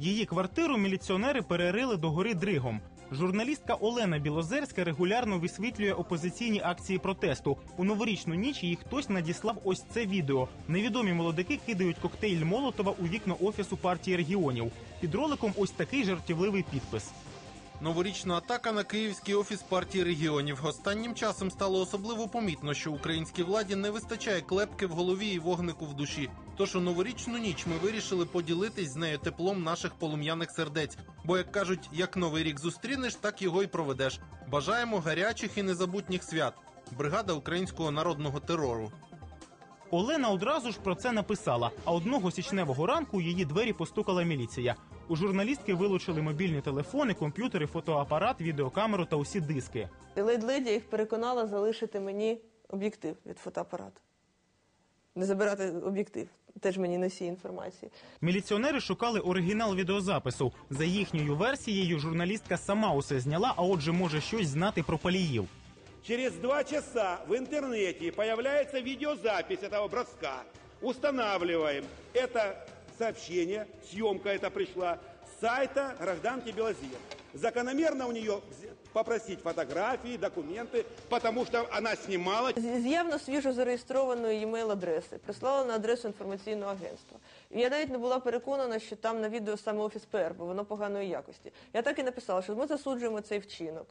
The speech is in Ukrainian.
Її квартиру міліціонери перерили до гори Дригом. Журналістка Олена Білозерська регулярно висвітлює опозиційні акції протесту. У новорічну ніч їй хтось надіслав ось це відео. Невідомі молодики кидають коктейль Молотова у вікна офісу партії регіонів. Під роликом ось такий жартівливий підпис. Новорічна атака на київський офіс партії регіонів. Останнім часом стало особливо помітно, що українській владі не вистачає клепки в голові і вогнику в душі. Тож у новорічну ніч ми вирішили поділитись з нею теплом наших полум'яних сердець. Бо, як кажуть, як новий рік зустрінеш, так його й проведеш. Бажаємо гарячих і незабутніх свят. Бригада українського народного терору. Олена одразу ж про це написала. А одного січневого ранку у її двері постукала міліція. У журналістки вилучили мобільні телефони, комп'ютери, фотоапарат, відеокамеру та усі диски. І ледь-ледь я їх переконала залишити мені об'єктив від фотоапарату. Не забирати об'єктив, теж мені носій інформації. Міліціонери шукали оригінал відеозапису. За їхньою версією, журналістка сама усе зняла, а отже, може щось знати про паліїв. Через два часа в интернете появляется видеозапись этого броска. Устанавливаем это сообщение, съемка это пришла с сайта гражданки Белозер. Закономерно у нее попросить фотографии, документы, потому что она снимала З з явно свіжо зареєстрованої e-mail адреси прислала на адресу інформаційного агентства. І я навіть не була переконана, що там на відео саме офіс ПР, бо воно поганої якості. Я так і написала, що ми засуджуємо цей вчинок.